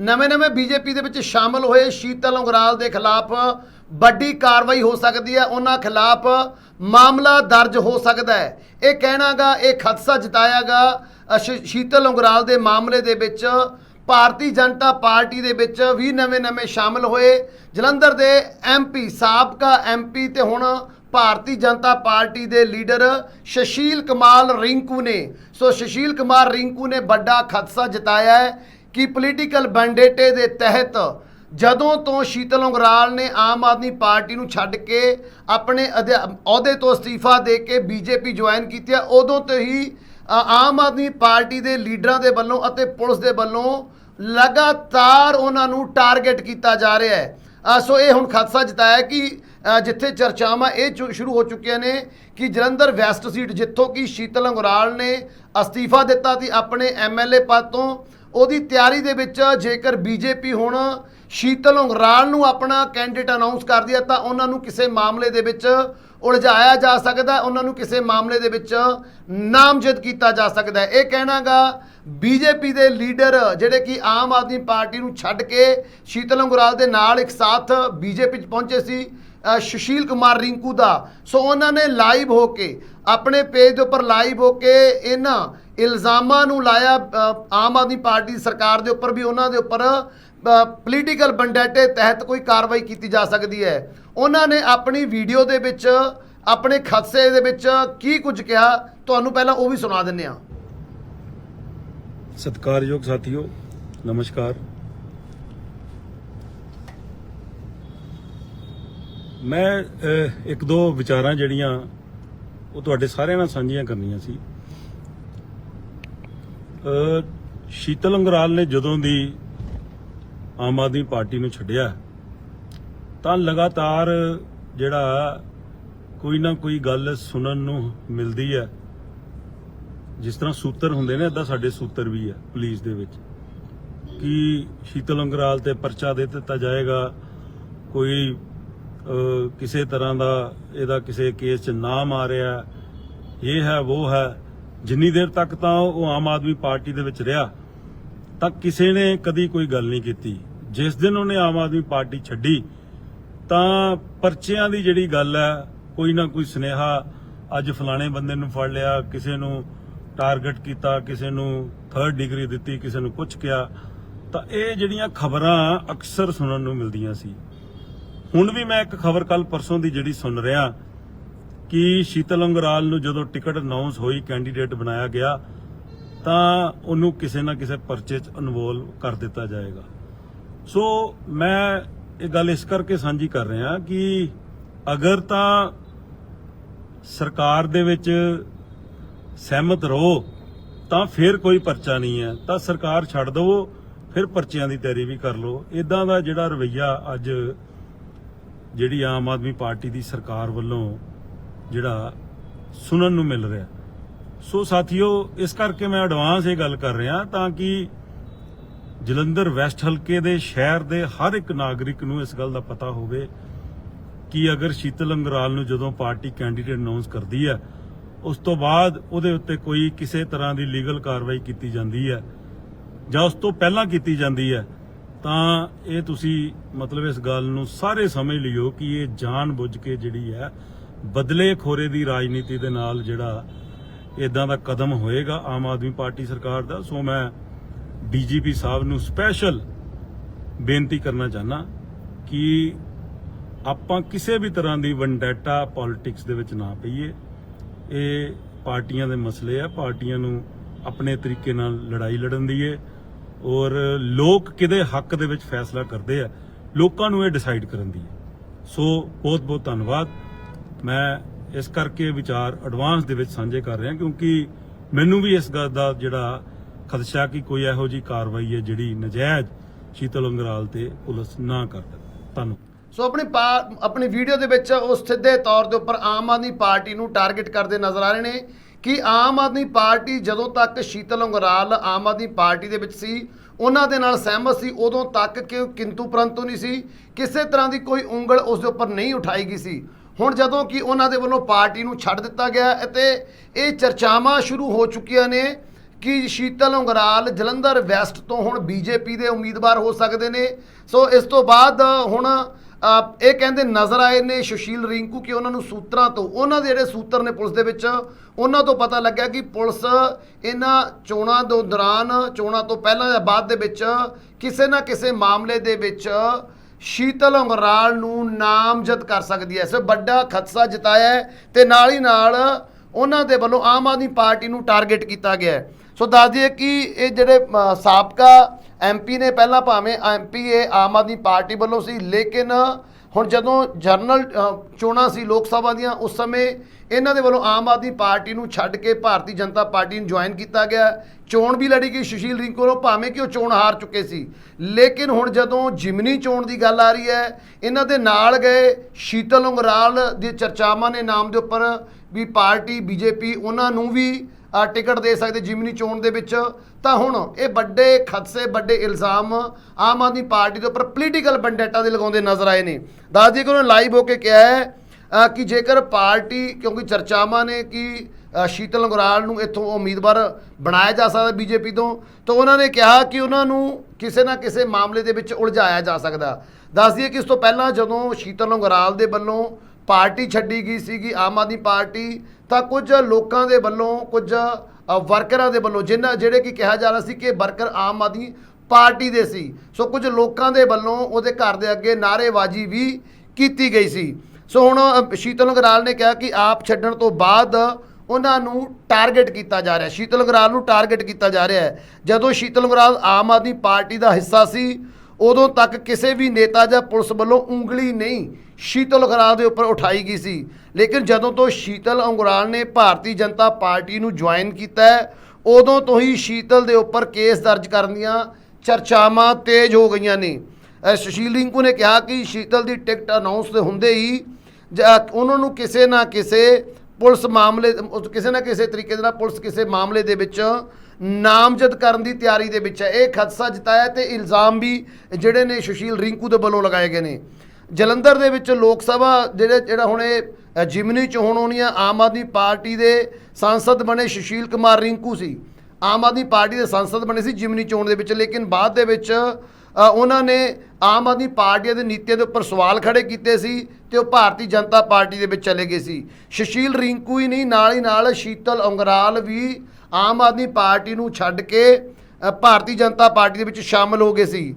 ਨਵੇਂ-ਨਵੇਂ ਬੀਜੇਪੀ ਦੇ ਵਿੱਚ ਸ਼ਾਮਲ ਹੋਏ ਸ਼ੀਤਲ ਉਂਗਰਾਲ ਦੇ ਖਿਲਾਫ ਵੱਡੀ ਕਾਰਵਾਈ ਹੋ ਸਕਦੀ ਹੈ। ਉਹਨਾਂ ਖਿਲਾਫ ਮਾਮਲਾ ਦਰਜ ਹੋ ਸਕਦਾ ਹੈ। ਇਹ ਕਹਿਣਾਗਾ, ਇਹ ਖਦਸ਼ਾ ਜਤਾਇਆਗਾ ਸ਼ੀਤਲ ਉਂਗਰਾਲ ਦੇ ਮਾਮਲੇ ਦੇ ਵਿੱਚ ਭਾਰਤੀ ਜਨਤਾ ਪਾਰਟੀ ਦੇ ਵਿੱਚ ਵੀ ਨਵੇਂ-ਨਵੇਂ ਸ਼ਾਮਲ ਹੋਏ। ਜਲੰਧਰ ਦੇ ਐਮਪੀ ਸਾਬਕਾ ਐਮਪੀ ਤੇ ਹੁਣ ਭਾਰਤੀ ਜਨਤਾ ਪਾਰਟੀ ਦੇ ਲੀਡਰ ਸ਼ਸ਼ੀਲ ਕੁਮਾਰ ਰਿੰਕੂ ਨੇ। ਸੋ ਸ਼ਸ਼ੀਲ ਕੁਮਾਰ ਰਿੰਕੂ ਨੇ ਵੱਡਾ ਖਦਸ਼ਾ ਜਤਾਇਆ ਹੈ। ਕਿ ਪੋਲੀਟੀਕਲ ਬੈਂਡੇਟੇ ਦੇ ਤਹਿਤ ਜਦੋਂ ਤੋਂ ਸ਼ੀਤਲ ਉਂਗਰਾਲ ਨੇ ਆਮ ਆਦਮੀ ਪਾਰਟੀ ਨੂੰ ਛੱਡ ਕੇ ਆਪਣੇ ਅਧਿ- ਅਹੁਦੇ ਤੋਂ ਅਸਤੀਫਾ ਦੇ ਕੇ ਬੀਜੇਪੀ ਜੁਆਇਨ ਕੀਤੀ ਹੈ ਉਦੋਂ ਤੋਂ ਹੀ ਆਮ ਆਦਮੀ ਪਾਰਟੀ ਦੇ ਲੀਡਰਾਂ ਦੇ ਵੱਲੋਂ ਅਤੇ ਪੁਲਿਸ ਦੇ ਵੱਲੋਂ ਲਗਾਤਾਰ ਉਹਨਾਂ ਨੂੰ ਟਾਰਗੇਟ ਕੀਤਾ ਜਾ ਰਿਹਾ ਹੈ। ਸੋ ਇਹ ਹੁਣ ਖਦਸ਼ਾ ਜਤਾਇਆ ਕਿ ਜਿੱਥੇ ਚਰਚਾਵਾਂ ਇਹ ਚੁ- ਸ਼ੁਰੂ ਹੋ ਚੁੱਕੀਆਂ ਨੇ ਕਿ ਜਲੰਧਰ ਵੈਸਟ ਸੀਟ ਜਿੱਥੋਂ ਕਿ ਸ਼ੀਤਲ ਅੰਗਰਾਲ ਨੇ ਅਸਤੀਫਾ ਦਿੱਤਾ ਸੀ ਆਪਣੇ ਐਮਐਲਏ ਪਦ ਤੋਂ ਉਹਦੀ ਤਿਆਰੀ ਦੇ ਵਿੱਚ ਜੇਕਰ ਬੀਜੇਪੀ ਹੁਣ ਸ਼ੀਤਲ ਅੰਗਰਾਲ ਨੂੰ ਆਪਣਾ ਕੈਂਡੀਡੇਟ ਅਨਾਉਂਸ ਕਰਦੀ ਹੈ ਤਾਂ ਉਹਨਾਂ ਨੂੰ ਕਿਸੇ ਮਾਮਲੇ ਦੇ ਵਿੱਚ ਉਲਝਾਇਆ ਜਾ ਸਕਦਾ ਉਹਨਾਂ ਨੂੰ ਕਿਸੇ ਮਾਮਲੇ ਦੇ ਵਿੱਚ ਨਾਮਜ਼ਦ ਕੀਤਾ ਜਾ ਸਕਦਾ ਹੈ। ਇਹ ਕਹਿਣਾਗਾ, ਬੀਜੇਪੀ ਦੇ ਲੀਡਰ ਜਿਹੜੇ ਕਿ ਆਮ ਆਦਮੀ ਪਾਰਟੀ ਨੂੰ ਛੱਡ ਕੇ ਸ਼ੀਤਲ ਅੰਗਰਾਲ ਦੇ ਨਾਲ ਇੱਕ ਸਾਥ ਬੀਜੇਪੀ 'ਚ ਪਹੁੰਚੇ ਸੀ ਸੁਸ਼ੀਲ ਕੁਮਾਰ ਰਿੰਕੂ ਦਾ। ਸੋ ਉਹਨਾਂ ਨੇ ਲਾਈਵ ਹੋ ਕੇ, ਆਪਣੇ ਪੇਜ ਦੇ ਉੱਪਰ ਲਾਈਵ ਹੋ ਕੇ ਇਹਨਾਂ ਇਲਜ਼ਾਮਾਂ ਨੂੰ ਲਾਇਆ ਆਮ ਆਦਮੀ ਪਾਰਟੀ ਦੀ ਸਰਕਾਰ ਦੇ ਉੱਪਰ ਵੀ ਉਹਨਾਂ ਦੇ ਉੱਪਰ ਪੋਲੀਟੀਕਲ ਬੰਡੇਟੇ ਤਹਿਤ ਕੋਈ ਕਾਰਵਾਈ ਕੀਤੀ ਜਾ ਸਕਦੀ ਹੈ। ਉਹਨਾਂ ਨੇ ਆਪਣੀ ਵੀਡੀਓ ਦੇ ਵਿੱਚ, ਆਪਣੇ ਖਦਸ਼ੇ ਦੇ ਵਿੱਚ ਕੀ ਕੁਝ ਕਿਹਾ, ਤੁਹਾਨੂੰ ਪਹਿਲਾਂ ਉਹ ਵੀ ਸੁਣਾ ਦਿੰਨੇ ਆ ਸਤਿਕਾਰਯੋਗ ਸਾਥੀਓ, ਨਮਸਕਾਰ। ਮੈਂ ਇੱਕ ਦੋ ਵਿਚਾਰਾਂ ਜਿਹੜੀਆਂ ਉਹ ਤੁਹਾਡੇ ਸਾਰਿਆਂ ਨਾਲ ਸਾਂਝੀਆਂ ਕਰਨੀਆਂ ਸੀ। ਸ਼ੀਤਲ ਅੰਗਰਾਲ ਨੇ ਜਦੋਂ ਦੀ ਆਮ ਆਦਮੀ ਪਾਰਟੀ ਨੂੰ ਛੱਡਿਆ, ਤਾਂ ਲਗਾਤਾਰ ਜਿਹੜਾ ਕੋਈ ਨਾ ਕੋਈ ਗੱਲ ਸੁਣਨ ਨੂੰ ਮਿਲਦੀ ਹੈ। ਜਿਸ ਤਰ੍ਹਾਂ ਸੂਤਰ ਹੁੰਦੇ ਨੇ ਇਦਾਂ ਸਾਡੇ ਸੂਤਰ ਵੀ ਹੈ ਪੁਲਿਸ ਦੇ ਵਿੱਚ। ਕਿ ਸ਼ੀਤਲ ਅੰਗਰਾਲ ਤੇ ਪਰਚਾ ਦੇ ਦਿੱਤਾ ਜਾਏਗਾ, ਕੋਈ ਕਿਸੇ ਤਰ੍ਹਾਂ ਦਾ ਇਹਦਾ ਕਿਸੇ ਕੇਸ 'ਚ ਨਾਮ ਆ ਰਿਹਾ ਇਹ ਹੈ, ਉਹ ਹੈ। ਜਿੰਨੀ ਦੇਰ ਤੱਕ ਤਾਂ ਉਹ ਆਮ ਆਦਮੀ ਪਾਰਟੀ ਦੇ ਵਿੱਚ ਰਿਹਾ ਤਾਂ ਕਿਸੇ ਨੇ ਕਦੀ ਕੋਈ ਗੱਲ ਨਹੀਂ ਕੀਤੀ। ਜਿਸ ਦਿਨ ਉਹਨੇ ਆਮ ਆਦਮੀ ਪਾਰਟੀ ਛੱਡੀ, ਤਾਂ ਪਰਚਿਆਂ ਦੀ ਜਿਹੜੀ ਗੱਲ ਹੈ, ਕੋਈ ਨਾ ਕੋਈ ਸੁਨੇਹਾ ਅੱਜ ਫਲਾਣੇ ਬੰਦੇ ਨੂੰ ਫੜ ਲਿਆ, ਕਿਸੇ ਨੂੰ ਟਾਰਗੇਟ ਕੀਤਾ, ਕਿਸੇ ਨੂੰ ਥਰਡ ਡਿਗਰੀ ਦਿੱਤੀ, ਕਿਸੇ ਨੂੰ ਕੁਝ ਕਿਹਾ, ਤਾਂ ਇਹ ਜਿਹੜੀਆਂ ਖਬਰਾਂ ਅਕਸਰ ਸੁਣਨ ਨੂੰ ਮਿਲਦੀਆਂ ਸੀ। ਹੁਣ ਵੀ ਮੈਂ ਇੱਕ ਖਬਰ ਕੱਲ ਪਰਸੋਂ ਦੀ ਜਿਹੜੀ ਸੁਣ ਰਿਹਾ ਕਿ ਸ਼ੀਤਲ ਅੰਗਰਾਲ ਨੂੰ ਜਦੋਂ ਟਿਕਟ ਅਨਾਉਂਸ ਹੋਈ ਕੈਂਡੀਡੇਟ ਬਣਾਇਆ ਗਿਆ, ਤਾਂ ਉਹਨੂੰ ਕਿਸੇ ਨਾ ਕਿਸੇ ਪਰਚੇ 'ਚ ਇਨਵੋਲਵ ਕਰ ਦਿੱਤਾ ਜਾਏਗਾ। ਸੋ ਮੈਂ ਇਹ ਗੱਲ ਇਸ ਕਰਕੇ ਸਾਂਝੀ ਕਰ ਰਿਹਾ ਕਿ ਅਗਰ ਤਾਂ ਸਰਕਾਰ ਦੇ ਵਿੱਚ ਸਹਿਮਤ ਰਹੋ, ਤਾਂ ਫਿਰ ਕੋਈ ਪਰਚਾ ਨਹੀਂ ਹੈ। ਤਾਂ ਸਰਕਾਰ ਛੱਡ ਦਿਵੋ, ਫਿਰ ਪਰਚਿਆਂ ਦੀ ਤਿਆਰੀ ਵੀ ਕਰ ਲਓ। ਇਦਾਂ ਦਾ ਜਿਹੜਾ ਰਵਈਆ ਅੱਜ ਜਿਹੜੀ ਆਮ ਆਦਮੀ ਪਾਰਟੀ ਦੀ ਸਰਕਾਰ ਵੱਲੋਂ ਜਿਹੜਾ ਸੁਣਨ ਨੂੰ ਮਿਲ ਰਿਹਾ। ਸੋ ਸਾਥੀਓ, ਇਸ ਕਰਕੇ ਮੈਂ ਐਡਵਾਂਸ ਇਹ ਗੱਲ ਕਰ ਰਿਹਾ ਤਾਂ ਕਿ ਜਲੰਧਰ ਵੈਸਟ ਹਲਕੇ ਦੇ ਸ਼ਹਿਰ ਦੇ ਹਰ ਇੱਕ ਨਾਗਰਿਕ ਨੂੰ ਇਸ ਗੱਲ ਦਾ ਪਤਾ ਹੋਵੇ ਕਿ ਅਗਰ ਸ਼ੀਤਲ ਅੰਗਰਾਲ ਨੂੰ ਜਦੋਂ ਪਾਰਟੀ ਕੈਂਡੀਡੇਟ ਅਨਾਉਂਸ ਕਰਦੀ ਹੈ, ਉਸ ਤੋਂ ਬਾਅਦ ਉਹਦੇ ਉੱਤੇ ਕੋਈ ਕਿਸੇ ਤਰ੍ਹਾਂ ਦੀ ਲੀਗਲ ਕਾਰਵਾਈ ਕੀਤੀ ਜਾਂਦੀ ਹੈ ਜਾਂ ਉਸ ਤੋਂ ਪਹਿਲਾਂ ਕੀਤੀ ਜਾਂਦੀ ਹੈ ਤਾਂ ਇਹ ਤੁਸੀਂ ਮਤਲਬ ਇਸ ਗੱਲ ਨੂੰ ਸਾਰੇ ਸਮਝ ਲਿਓ ਕਿ ਇਹ ਜਾਣ ਬੁੱਝ ਕੇ ਜਿਹੜੀ ਹੈ, ਬਦਲੇ ਖੋਰੇ ਦੀ ਰਾਜਨੀਤੀ ਦੇ ਨਾਲ ਜਿਹੜਾ ਇਦਾਂ ਦਾ ਕਦਮ ਹੋਏਗਾ ਆਮ ਆਦਮੀ ਪਾਰਟੀ ਸਰਕਾਰ ਦਾ, ਸੋ ਮੈਂ ਡੀਜੀਪੀ ਸਾਹਿਬ ਨੂੰ ਸਪੈਸ਼ਲ ਬੇਨਤੀ ਕਰਨਾ ਚਾਹਨਾ ਕਿ ਆਪਾਂ ਕਿਸੇ ਵੀ ਤਰ੍ਹਾਂ ਦੀ ਵੰਡੈਟਾ ਪੋਲਿਟਿਕਸ ਦੇ ਵਿੱਚ ਨਾ ਪਈਏ। ਇਹ ਪਾਰਟੀਆਂ ਦੇ ਮਸਲੇ ਆ, ਪਾਰਟੀਆਂ ਨੂੰ ਆਪਣੇ ਤਰੀਕੇ ਨਾਲ ਲੜਾਈ ਲੜਨ ਦੀ ਏ। ਔਰ ਲੋਕ ਕਿਹਦੇ ਹੱਕ ਦੇ ਵਿੱਚ ਫੈਸਲਾ ਕਰਦੇ ਆ, ਲੋਕਾਂ ਨੂੰ ਇਹ ਡਿਸਾਈਡ ਕਰਨ ਦੀ ਹੈ। ਸੋ ਬਹੁਤ ਬਹੁਤ ਧੰਨਵਾਦ। ਮੈਂ ਇਸ ਕਰਕੇ ਵਿਚਾਰ ਐਡਵਾਂਸ ਦੇ ਵਿੱਚ ਸਾਂਝੇ ਕਰ ਰਿਹਾ ਕਿਉਂਕਿ ਮੈਨੂੰ ਵੀ ਇਸ ਗੱਲ ਦਾ ਜਿਹੜਾ ਖਦਸ਼ਾ ਕਿ ਕੋਈ ਇਹੋ ਜੀ ਕਾਰਵਾਈ ਹੈ ਜਿਹੜੀ ਨਜਾਇਜ਼ ਸ਼ੀਤਲ ਅੰਗਰਾਲ ਤੇ ਪੁਲਿਸ ਨਾ ਕਰ ਧੰਨਵਾਦ। ਸੋ ਆਪਣੀ ਪਾ- ਆਪਣੀ ਵੀਡੀਓ ਦੇ ਵਿੱਚ ਉਹ ਸਿੱਧੇ ਤੌਰ ਦੇ ਉੱਪਰ ਆਮ ਆਦਮੀ ਪਾਰਟੀ ਨੂੰ ਟਾਰਗੇਟ ਕਰਦੇ ਨਜ਼ਰ ਆ ਰਹੇ ਨੇ। ਕਿ ਆਮ ਆਦਮੀ ਪਾਰਟੀ ਜਦੋਂ ਤੱਕ ਸ਼ੀਤਲ ਉਂਗਰਾਲ ਆਮ ਆਦਮੀ ਪਾਰਟੀ ਦੇ ਵਿੱਚ ਸੀ, ਉਹਨਾਂ ਦੇ ਨਾਲ ਸਹਿਮਤ ਸੀ, ਉਦੋਂ ਤੱਕ ਕਿ ਕਿੰਤੂ ਪਰੰਤੂ ਨਹੀਂ ਸੀ? ਕਿਸੇ ਤਰ੍ਹਾਂ ਦੀ ਕੋਈ ਉਂਗਲ ਉਸ ਦੇ ਉੱਪਰ ਨਹੀਂ ਉਠਾਈ ਗਈ ਸੀ। ਹੁਣ ਜਦੋਂ ਕਿ ਉਹਨਾਂ ਦੇ ਵੱਲੋਂ ਪਾਰਟੀ ਨੂੰ ਛੱਡ ਦਿੱਤਾ ਗਿਆ ਅਤੇ ਇਹ ਚਰਚਾਵਾਂ ਸ਼ੁਰੂ ਹੋ ਚੁੱਕੀਆਂ ਨੇ ਕਿ ਸ਼ੀਤਲ ਉਂਗਰਾਲ ਜਲੰਧਰ ਵੈਸਟ ਤੋਂ ਹੁਣ ਬੀਜੇਪੀ ਦੇ ਉਮੀਦਵਾਰ ਹੋ ਸਕਦੇ ਨੇ। ਸੋ ਇਸ ਤੋਂ ਬਾਅਦ ਹੁਣ ਇਹ ਕਹਿੰਦੇ ਨਜ਼ਰ ਆਏ ਨੇ ਸੁਸ਼ੀਲ ਰਿੰਕੂ ਕਿ ਉਹਨਾਂ ਨੂੰ ਸੂਤਰਾਂ ਤੋਂ, ਉਹਨਾਂ ਦੇ ਜਿਹੜੇ ਸੂਤਰ ਨੇ ਪੁਲਿਸ ਦੇ ਵਿੱਚ, ਉਹਨਾਂ ਤੋਂ ਪਤਾ ਲੱਗਿਆ ਕਿ ਪੁਲਿਸ ਇਹਨਾਂ ਚੋਣਾਂ ਦੇ ਦੌਰਾਨ, ਚੋਣਾਂ ਤੋਂ ਪਹਿਲਾਂ ਜਾਂ ਬਾਅਦ ਦੇ ਵਿੱਚ ਕਿਸੇ ਨਾ ਕਿਸੇ ਮਾਮਲੇ ਦੇ ਵਿੱਚ ਸ਼ੀਤਲ ਅੰਗਰਾਲ ਨੂੰ ਨਾਮਜ਼ਦ ਕਰ ਸਕਦੀ ਹੈ। ਸੋ ਵੱਡਾ ਖਦਸ਼ਾ ਜਤਾਇਆ ਹੈ ਤੇ ਨਾਲ ਹੀ ਨਾਲ ਉਹਨਾਂ ਦੇ ਵੱਲੋਂ ਆਮ ਆਦਮੀ ਪਾਰਟੀ ਨੂੰ ਟਾਰਗੇਟ ਕੀਤਾ ਗਿਆ ਹੈ। ਸੋ ਦੱਸ ਦਈਏ ਕਿ ਇਹ ਜਿਹੜੇ ਸਾਬਕਾ ਐਮਪੀ ਨੇ ਪਹਿਲਾਂ ਭਾਵੇਂ ਐਮਪੀ ਇਹ ਆਮ ਆਦਮੀ ਪਾਰਟੀ ਵੱਲੋਂ ਸੀ, ਲੇਕਿਨ ਹੁਣ ਜਦੋਂ ਜਨਰਲ ਚੋਣਾਂ ਸੀ ਲੋਕ ਸਭਾ ਦੀਆਂ, ਉਸ ਸਮੇਂ ਇਹਨਾਂ ਦੇ ਵੱਲੋਂ ਆਮ ਆਦਮੀ ਪਾਰਟੀ ਨੂੰ ਛੱਡ ਕੇ ਭਾਰਤੀ ਜਨਤਾ ਪਾਰਟੀ ਨੂੰ ਜੁਆਇਨ ਕੀਤਾ ਗਿਆ। ਚੋਣ ਵੀ ਲੜੀ ਗਈ ਸੁਸ਼ੀਲ ਰਿੰਕੂ ਨੂੰ ਭਾਵੇਂ ਕਿ ਉਹ ਚੋਣ ਹਾਰ ਚੁੱਕੇ ਸੀ। ਲੇਕਿਨ ਹੁਣ ਜਦੋਂ ਜਿਮਨੀ ਚੋਣ ਦੀ ਗੱਲ ਆ ਰਹੀ ਹੈ, ਇਹਨਾਂ ਦੇ ਨਾਲ ਗਏ ਸ਼ੀਤਲ ਉਂਗਰਾਲ ਦੀ ਚਰਚਾਵਾਂ ਨੇ ਨਾਮ ਦੇ ਉੱਪਰ ਵੀ ਪਾਰਟੀ, ਬੀਜੇਪੀ, ਉਹਨਾਂ ਨੂੰ ਵੀ ਟਿਕਟ ਦੇ ਸਕਦੇ ਜਿਮਨੀ ਚੋਣ ਦੇ ਵਿੱਚ। ਤਾਂ ਹੁਣ ਇਹ ਵੱਡੇ ਖਦਸੇ, ਵੱਡੇ ਇਲਜ਼ਾਮ ਆਮ ਆਦਮੀ ਪਾਰਟੀ ਦੇ ਉੱਪਰ ਪੋਲੀਟੀਕਲ ਬੰਡੇਟਾ ਦੇ ਲਗਾਉਂਦੇ ਨਜ਼ਰ ਆਏ ਨੇ। ਦੱਸ ਦਈਏ ਕਿ ਉਹਨਾਂ ਲਾਈਵ ਹੋ ਕੇ ਕਿਹਾ ਹੈ ਕਿ ਜੇਕਰ ਪਾਰਟੀ, ਕਿਉਂਕਿ ਚਰਚਾਵਾਂ ਨੇ ਕਿ ਸ਼ੀਤਲ ਗੁਰਾਲ ਨੂੰ ਇੱਥੋਂ ਉਮੀਦਵਾਰ ਬਣਾਇਆ ਜਾ ਸਕਦਾ ਬੀਜੇਪੀ ਤੋਂ, ਤਾਂ ਉਹਨਾਂ ਨੇ ਕਿਹਾ ਕਿ ਉਹਨਾਂ ਨੂੰ ਕਿਸੇ ਨਾ ਕਿਸੇ ਮਾਮਲੇ ਦੇ ਵਿੱਚ ਉਲਝਾਇਆ ਜਾ ਸਕਦਾ। ਦੱਸ ਦਈਏ ਕਿ ਇਸ ਤੋਂ ਪਹਿਲਾਂ ਜਦੋਂ ਸ਼ੀਤਲ ਗੁਰਾਲ ਦੇ ਵੱਲੋਂ ਪਾਰਟੀ ਛੱਡੀ ਗਈ ਸੀਗੀ, ਆਮ ਆਦਮੀ ਪਾਰਟੀ, ਤਾਂ ਕੁਝ ਲੋਕਾਂ ਦੇ ਵੱਲੋਂ ਕੁਝ ਵਰਕਰਾਂ ਦੇ ਵੱਲੋਂ, ਜਿਨ੍ਹਾਂ ਜਿਹੜੇ ਕਿ ਕਿਹਾ ਜਾ ਰਿਹਾ ਸੀ ਕਿ ਵਰਕਰ ਆਮ ਆਦਮੀ ਪਾਰਟੀ ਦੇ ਸੀ। ਸੋ ਕੁਝ ਲੋਕਾਂ ਦੇ ਵੱਲੋਂ ਉਹਦੇ ਘਰ ਦੇ ਅੱਗੇ ਨਾਅਰੇਬਾਜ਼ੀ ਵੀ ਕੀਤੀ ਗਈ ਸੀ। ਸੋ ਹੁਣ ਸ਼ੀਤਲ ਗਰਾਲ ਨੇ ਕਿਹਾ ਕਿ ਆਪ ਛੱਡਣ ਤੋਂ ਬਾਅਦ ਉਹਨਾਂ ਨੂੰ ਟਾਰਗੇਟ ਕੀਤਾ ਜਾ ਰਿਹਾ ਸ਼ੀਤਲ ਗਰਾਲ ਨੂੰ ਟਾਰਗੇਟ ਕੀਤਾ ਜਾ ਰਿਹਾ ਹੈ। ਜਦੋਂ ਸ਼ੀਤਲ ਗਰਾਲ ਆਮ ਆਦਮੀ ਪਾਰਟੀ ਦਾ ਹਿੱਸਾ ਸੀ ਉਦੋਂ ਤੱਕ ਕਿਸੇ ਵੀ ਨੇਤਾ ਜਾਂ ਪੁਲਿਸ ਵੱਲੋਂ ਉਂਗਲੀ ਨਹੀਂ ਸ਼ੀਤਲ ਗਰਾਲ ਦੇ ਉੱਪਰ ਉਠਾਈ ਗਈ ਸੀ। ਲੇਕਿਨ ਜਦੋਂ ਤੋਂ ਸ਼ੀਤਲ ਉਂਗਰਾਲ ਨੇ ਭਾਰਤੀ ਜਨਤਾ ਪਾਰਟੀ ਨੂੰ ਜੁਆਇਨ ਕੀਤਾ ਉਦੋਂ ਤੋਂ ਹੀ ਸ਼ੀਤਲ ਦੇ ਉੱਪਰ ਕੇਸ ਦਰਜ ਕਰਨ ਦੀਆਂ ਚਰਚਾਵਾਂ ਤੇਜ਼ ਹੋ ਗਈਆਂ ਨੇ। ਸੁਸ਼ੀਲ ਰਿੰਕੂ ਨੇ ਕਿਹਾ ਕਿ ਸ਼ੀਤਲ ਦੀ ਟਿਕਟ ਅਨਾਉਂਸ ਹੁੰਦੇ ਹੀ ਜ- ਉਹਨਾਂ ਨੂੰ ਕਿਸੇ ਨਾ ਕਿਸੇ ਪੁਲਿਸ ਮਾਮਲੇ ਕਿਸੇ ਨਾ ਕਿਸੇ ਤਰੀਕੇ ਦੇ ਨਾਲ ਪੁਲਿਸ ਕਿਸੇ ਮਾਮਲੇ ਦੇ ਵਿੱਚ ਨਾਮਜ਼ਦ ਕਰਨ ਦੀ ਤਿਆਰੀ ਦੇ ਵਿੱਚ ਹੈ। ਇਹ ਖਦਸ਼ਾ ਜਤਾਇਆ ਤੇ ਇਲਜ਼ਾਮ ਵੀ ਜਿਹੜੇ ਨੇ ਸੁਸ਼ੀਲ ਰਿੰਕੂ ਦੇ ਵੱਲੋਂ ਲਗਾਏ ਗਏ ਨੇ। ਜਲੰਧਰ ਦੇ ਵਿੱਚ ਲੋਕ ਸਭਾ ਜਿਹੜੇ, ਜਿਹੜਾ ਹੁਣ ਇਹ ਜਿਮਨੀ ਚੋਣ ਹੋਣੀ ਆ, ਆਮ ਆਦਮੀ ਪਾਰਟੀ ਦੇ ਸੰਸਦ ਬਣੇ ਸੁਸ਼ੀਲ ਕੁਮਾਰ ਰਿੰਕੂ ਸੀ। ਆਮ ਆਦਮੀ ਪਾਰਟੀ ਦੇ ਸੰਸਦ ਬਣੇ ਸੀ ਜਿਮਨੀ ਚੋਣ ਦੇ ਵਿੱਚ, ਲੇਕਿਨ ਬਾਅਦ ਦੇ ਵਿੱਚ ਉਹਨਾਂ ਨੇ ਆਮ ਆਦਮੀ ਪਾਰਟੀ ਦੇ ਨੀਤੀਆਂ ਦੇ ਉੱਪਰ ਸਵਾਲ ਖੜੇ ਕੀਤੇ ਸੀ। ਤੇ ਉਹ ਭਾਰਤੀ ਜਨਤਾ ਪਾਰਟੀ ਦੇ ਵਿੱਚ ਚਲੇ ਗਏ ਸੀ। ਸੁਸ਼ੀਲ ਰਿੰਕੂ ਹੀ ਨਹੀਂ, ਨਾਲ ਹੀ ਨਾਲ ਸ਼ੀਤਲ ਉਂਗਰਾਲ ਵੀ ਆਮ ਆਦਮੀ ਪਾਰਟੀ ਨੂੰ ਛੱਡ ਕੇ ਭਾਰਤੀ ਜਨਤਾ ਪਾਰਟੀ ਦੇ ਵਿੱਚ ਸ਼ਾਮਲ ਹੋ ਗਏ ਸੀ।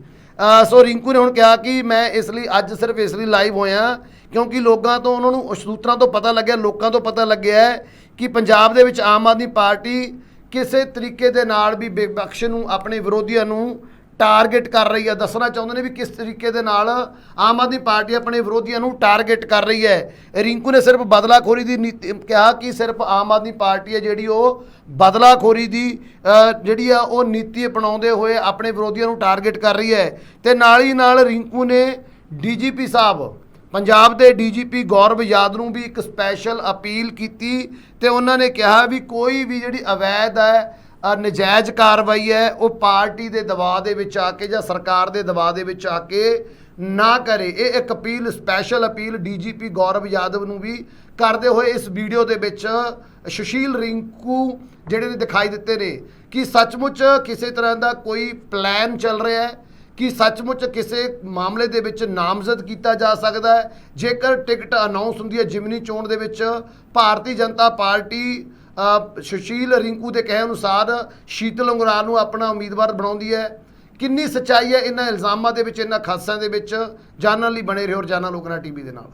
ਸੋ ਰਿੰਕੂ ਨੇ ਹੁਣ ਕਿਹਾ ਕਿ ਮੈਂ ਇਸ ਲਈ, ਅੱਜ ਸਿਰਫ ਇਸ ਲਈ ਲਾਈਵ ਹੋਇਆ, ਕਿਉਂਕਿ ਲੋਕਾਂ ਤੋਂ ਉਹਨਾਂ ਨੂੰ ਸੂਤਰਾਂ ਤੋਂ ਪਤਾ ਲੱਗਿਆ, ਲੋਕਾਂ ਤੋਂ ਪਤਾ ਲੱਗਿਆ ਕਿ ਪੰਜਾਬ ਦੇ ਵਿੱਚ ਆਮ ਆਦਮੀ ਪਾਰਟੀ ਕਿਸੇ ਤਰੀਕੇ ਦੇ ਨਾਲ ਵੀ ਬੇਬਖਸ਼ ਨੂੰ, ਆਪਣੇ ਵਿਰੋਧੀਆਂ ਨੂੰ ਟਾਰਗੇਟ ਕਰ ਰਹੀ ਹੈ, ਦੱਸਣਾ ਚਾਹੁੰਦੇ ਨੇ ਵੀ ਕਿਸ ਤਰੀਕੇ ਦੇ ਨਾਲ ਆਮ ਆਦਮੀ ਪਾਰਟੀ ਆਪਣੇ ਵਿਰੋਧੀਆਂ ਨੂੰ ਟਾਰਗੇਟ ਕਰ ਰਹੀ ਹੈ। ਰਿੰਕੂ ਨੇ ਸਿਰਫ ਬਦਲਾਖੋਰੀ ਦੀ ਨੀਤੀ, ਕਿਹਾ ਕਿ ਸਿਰਫ ਆਮ ਆਦਮੀ ਪਾਰਟੀ ਹੈ ਜਿਹੜੀ ਉਹ ਬਦਲਾਖੋਰੀ ਦੀ ਜਿਹੜੀ ਆ ਉਹ ਨੀਤੀ ਅਪਣਾਉਂਦੇ ਹੋਏ ਆਪਣੇ ਵਿਰੋਧੀਆਂ ਨੂੰ ਟਾਰਗੇਟ ਕਰ ਰਹੀ ਹੈ। ਤੇ ਨਾਲ ਹੀ ਨਾਲ ਰਿੰਕੂ ਨੇ ਡੀਜੀਪੀ ਸਾਹਿਬ, ਪੰਜਾਬ ਦੇ ਡੀਜੀਪੀ ਗੌਰਵ ਯਾਦ ਨੂੰ ਵੀ ਇੱਕ ਸਪੈਸ਼ਲ ਅਪੀਲ ਕੀਤੀ ਤੇ ਉਹਨਾਂ ਨੇ ਕਿਹਾ ਵੀ ਕੋਈ ਵੀ ਜਿਹੜੀ ਅਵੈਧ ਹੈ ਨਜਾਇਜ਼ ਕਾਰਵਾਈ ਹੈ, ਉਹ ਪਾਰਟੀ ਦੇ ਦਬਾਅ ਦੇ ਵਿੱਚ ਆ ਕੇ ਜਾਂ ਸਰਕਾਰ ਦੇ ਦਬਾਅ ਦੇ ਵਿੱਚ ਆ ਕੇ ਨਾ ਕਰੇ। ਇਹ ਇੱਕ appeal special appeal DGP Gaurav Yadav ਨੂੰ ਵੀ ਕਰਦੇ ਹੋਏ ਇਸ ਵੀਡੀਓ ਦੇ ਵਿੱਚ ਸੁਸ਼ੀਲ ਰਿੰਕੂ ਜਿਹੜੇ ਨੇ ਦਿਖਾਈ ਦਿੱਤੇ ਨੇ ਕਿ ਸੱਚਮੁੱਚ ਕਿਸੇ ਤਰ੍ਹਾਂ ਦਾ ਕੋਈ ਪਲਾਨ ਚੱਲ ਰਿਹਾ ਹੈ, ਕਿ ਸੱਚਮੁੱਚ ਕਿਸੇ ਮਾਮਲੇ ਦੇ ਵਿੱਚ ਨਾਮਜ਼ਦ ਕੀਤਾ ਜਾ ਸਕਦਾ ਹੈ। ਜੇਕਰ ਟਿਕਟ ਅਨਾਉਂਸ ਹੁੰਦੀ ਹੈ, ਜਿਮਨੀ ਚੋਣ ਦੇ ਵਿੱਚ ਭਾਰਤੀ ਜਨਤਾ ਪਾਰਟੀ ਸੁਸ਼ੀਲ ਰਿੰਕੂ ਦੇ ਕਹੇ ਅਨੁਸਾਰ ਸ਼ੀਤਲ ਉਂਗਰਾਲ ਨੂੰ ਆਪਣਾ ਉਮੀਦਵਾਰ ਬਣਾਉਂਦੀ ਹੈ। ਕਿੰਨੀ ਸੱਚਾਈ ਹੈ ਇਹਨਾਂ ਇਲਜ਼ਾਮਾਂ ਦੇ ਵਿੱਚ, ਇਹਨਾਂ ਖਾਸਾਂ ਦੇ ਵਿੱਚ ਜਾਣਨ ਲਈ ਬਣੇ ਰਹੋ ਰੋਜ਼ਾਨਾ ਲੋਕਨਾ ਟੀਵੀ ਦੇ ਨਾਲ।